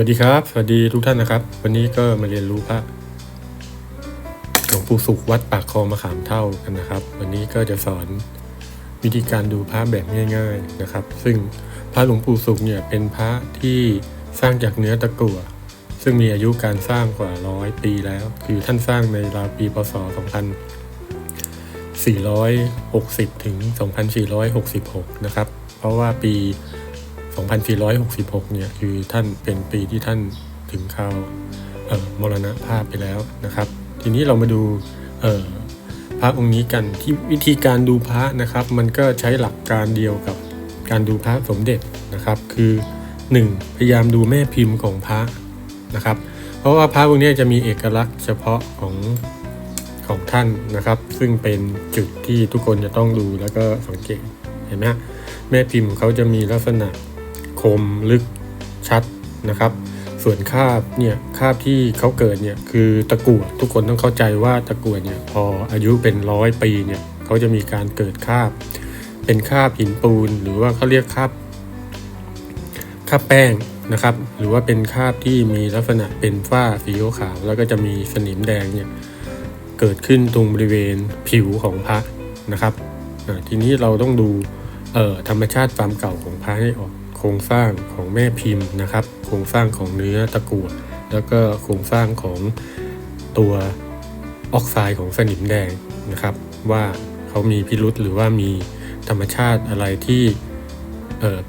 สวัสดีครับ สวัสดีทุกท่านนะครับ วันนี้ก็มาเรียนรู้พระหลวงปู่สุขวัดปากคลองมะขามเท่ากันนะครับ วันนี้ก็จะสอนวิธีการดูพระแบบง่าย ๆนะครับ ซึ่งพระหลวงปู่สุขเนี่ยเป็นพระที่สร้างจากเนื้อตะกั่วซึ่งมีอายุการสร้างกว่าร้อยปีแล้ว คือท่านสร้างในราวปีพศ 2460 ถึง 2466 นะครับ เพราะว่าปี 2466 เนี่ยคือท่านเป็นปีที่ท่านถึงข่าวมรณภาพไปแล้วนะครับ ทีนี้เรามาดูพระองค์นี้กันที่วิธีการดูพระนะครับ มันก็ใช้หลักการเดียวกับการดูพระสมเด็จนะครับ คือ 1. พยายามดูแม่พิมพ์ของพระนะครับ เพราะว่าพระพวกนี้จะมีเอกลักษณ์เฉพาะของของท่านนะครับ ซึ่งเป็นจุดที่ทุกคนจะต้องดูแล้วก็สังเกตเห็นไหมแม่พิมพ์เขาจะมีลักษณะ คมลึกชัดนะครับ ส่วนคาบเนี่ยคาบที่เขาเกิดเนี่ยคือตะกั่วทุกคนต้องเข้าใจว่าตะกั่วเนี่ยพออายุเป็นร้อยปีเนี่ยเขาจะมีการเกิดคาบ เป็นคาบหินปูน หรือว่าเขาเรียกคาบคาบแป้งนะครับ หรือว่าเป็นคาบที่มีลักษณะเป็นฝ้าสีขาวแล้วก็จะมีสนิมแดงเนี่ยเกิดขึ้นตรงบริเวณผิวของพระนะครับทีนี้เราต้องดูธรรมชาติความเก่าของพระให้ออก โครงสร้างของแม่พิมพ์นะครับ โครงสร้างของเนื้อตะกั่วแล้วก็โครงสร้างของตัวออกไซด์ของสนิมแดงนะครับ ว่าเขามีพิรุษหรือว่ามีธรรมชาติอะไรที่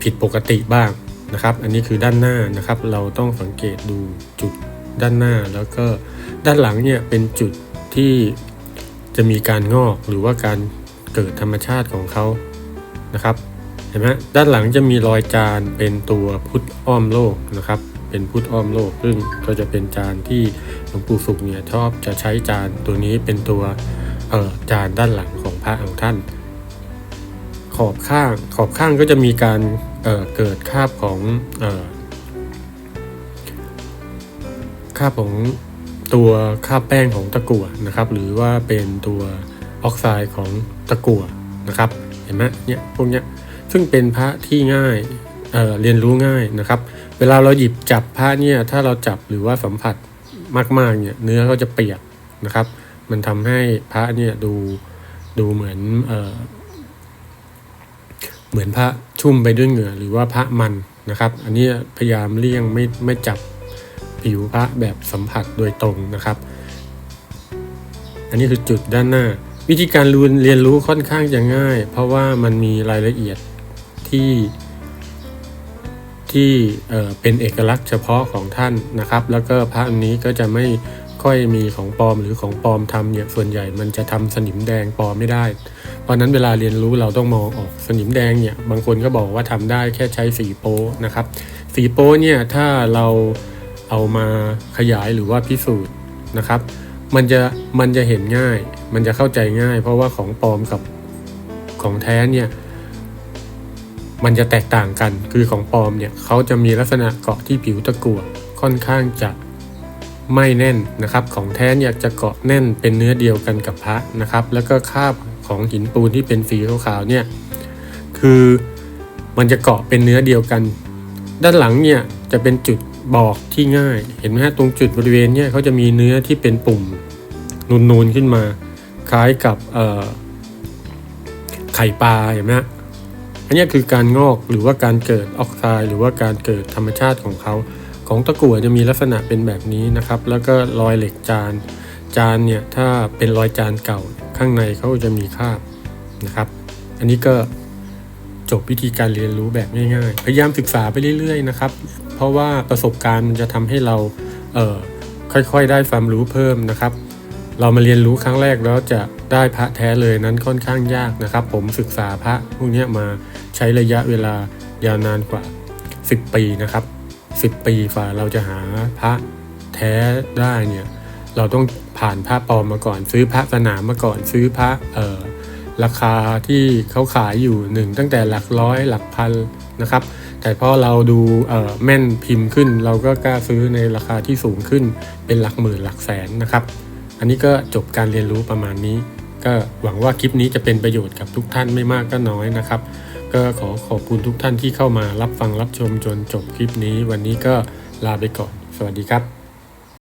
ผิดปกติบ้างนะครับ อันนี้คือด้านหน้านะครับ เราต้องสังเกตดูจุดด้านหน้าแล้วก็ด้านหลังเนี่ยเป็นจุดที่จะมีการงอกหรือว่าการเกิดธรรมชาติของเขานะครับ เห็นไหมด้านหลังจะมีรอยจานเป็นตัวพุทธอ้อมโลกนะครับ เป็นพุทธอ้อมโลก ซึ่งก็จะเป็นจานที่หลวงปู่สุขเนี่ยชอบจะใช้จานตัวนี้เป็นตัวเอ่อจานด้านหลังของพระของท่าน ขอบข้างขอบข้างก็จะมีการเอ่อเกิดคาบของเอ่อคาบของตัวคาบแป้งของตะกั่วนะครับ หรือว่าเป็นตัวออกไซด์ของตะกั่วนะครับ เห็นไหมเนี่ยพวกเนี้ย ซึ่งเป็นพระที่ง่ายเเรียนรู้ง่ายนะครับ เวลาเราหยิบจับพระเนี่ยถ้าเราจับหรือว่าสัมผัสมากๆเนี่ยเนื้อเขาจะเปียกนะครับ มันทำให้พระเนี่ยดูดูเหมือนเอเหมือนพระชุ่มไปด้วยเหงื่อหรือว่าพระมันนะครับ อันนี้พยายามเลี่ยงไม่ไม่จับผิวพระแบบสัมผัสโดยตรงนะครับ อันนี้คือจุดด้านหน้า วิธีการรียนเรียนรู้ค่อนข้างจะง่าย เพราะว่ามันมีรายละเอียด ที่ที่เป็นเอกลักษณ์เฉพาะของท่านนะครับ แล้วก็พระอันนี้ก็จะไม่ค่อยมีของปลอมหรือของปลอมทำเนี่ยส่วนใหญ่มันจะทำสนิมแดงปลอมไม่ได้ เพราะนั้นเวลาเรียนรู้เราต้องมองออกสนิมแดงเนี่ยบางคนก็บอกว่าทำได้แค่ใช้สีโป้นะครับสีโป้เนี่ยถ้าเราเอามาขยายหรือว่าพิสูจน์นะครับ มันจะมันจะเห็นง่าย มันจะเข้าใจง่าย เพราะว่าของปลอมกับของแท้เนี่ย มันจะแตกต่างกัน คือของปลอมเนี่ยเขาจะมีลักษณะเกาะที่ผิวตะกั่วค่อนข้างจะไม่แน่นนะครับ ของแท้เนี่ยจะเกาะแน่นเป็นเนื้อเดียวกันกับพระนะครับ แล้วก็คาบของหินปูนที่เป็นสีขาวๆเนี่ยคือมันจะเกาะเป็นเนื้อเดียวกัน ด้านหลังเนี่ยจะเป็นจุดบอกที่ง่าย เห็นไหมฮะตรงจุดบริเวณเนี่ยเขาจะมีเนื้อที่เป็นปุ่มนูนๆขึ้นมา คล้ายกับไข่ปลาเห็นไหมฮะ อันนี้คือการงอกหรือว่าการเกิดออกไซด์หรือว่าการเกิดธรรมชาติของเขา ของตะกั่วจะมีลักษณะเป็นแบบนี้นะครับ แล้วก็รอยเหล็กจาน จานเนี่ยถ้าเป็นรอยจานเก่าข้างในเขาจะมีคราบนะครับ อันนี้ก็จบวิธีการเรียนรู้แบบง่ายๆ พยายามศึกษาไปเรื่อยๆนะครับ เพราะว่าประสบการณ์มันจะทำให้เราเออค่อยๆ ได้ความรู้เพิ่มนะครับ เรามาเรียนรู้ครั้งแรกแล้วจะได้พระแท้เลยนั้นค่อนข้างยากนะครับ ผมศึกษาพระพวกนี้มาใช้ระยะเวลายาวนานกว่า 10 ปีนะครับ 10 ปีฝ่าเราจะหาพระแท้ได้เนี่ยเราต้องผ่านพระปลอมมาก่อน ซื้อพระสนามมาก่อนซื้อพระเอ่อราคาที่เขาขายอยู่หนึ่งตั้งแต่หลักร้อยหลักพันนะครับ แต่พอเราดูเออแม่นพิมพ์ขึ้น เราก็กล้าซื้อในราคาที่สูงขึ้นเป็นหลักหมื่นหลักแสนนะครับ อันนี้ก็จบการเรียนรู้ประมาณนี้ ก็หวังว่าคลิปนี้จะเป็นประโยชน์กับทุกท่านไม่มากก็น้อยนะครับ ก็ขอขอบคุณทุกท่านที่เข้ามารับฟังรับชมจนจบคลิปนี้ วันนี้ก็ลาไปก่อน สวัสดีครับ